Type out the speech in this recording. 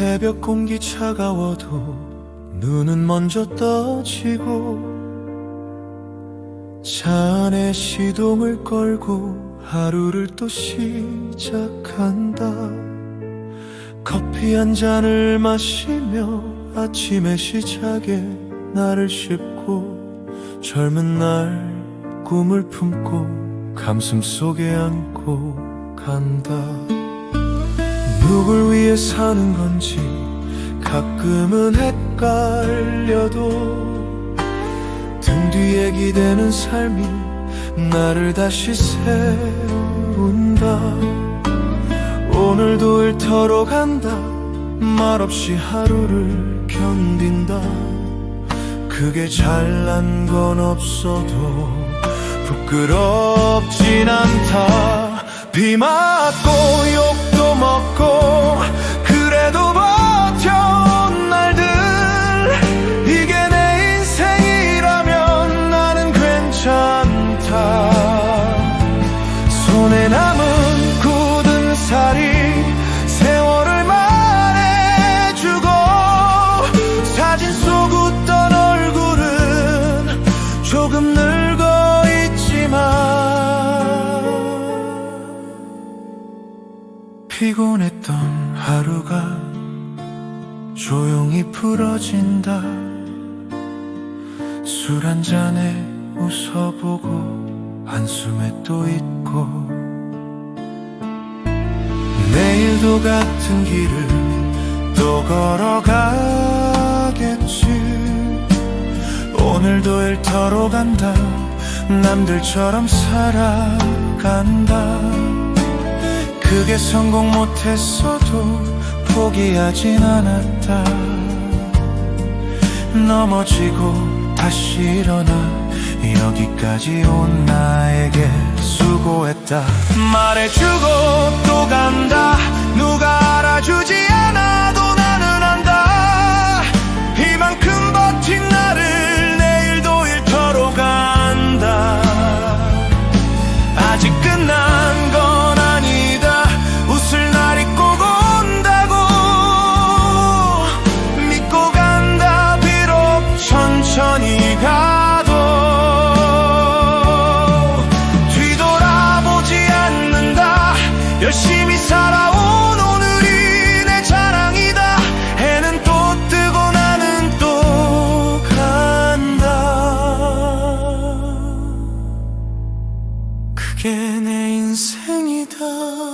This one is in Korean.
새벽 공기 차가워도 눈은 먼저 떠지고 차 안에 시동을 걸고 하루를 또 시작한다. 커피 한 잔을 마시며 아침의 시작에 나를 씹고 젊은 날 꿈을 품고 가슴 속에 안고 간다 누굴 위해 사는 건지 가끔은 헷갈려도 등 뒤에 기대는 삶이 나를 다시 세운다. 오늘도 일터로 간다. 말없이 하루를 견딘다. 그게 잘난 건 없어도 부끄럽진 않다. 비 맞고 욕 조금 늙어 있지만 피곤했던 하루가 조용히 풀어진다. 술 한 잔에 웃어보고 한숨에 또 있고 내일도 같은 길을 또 걸어가 오늘도 일터로 간다. 남들처럼 살아간다. 그게 성공 못했어도 포기하진 않았다. 넘어지고 다시 일어나 여기까지 온 나에게 수고했다. 말해주고 的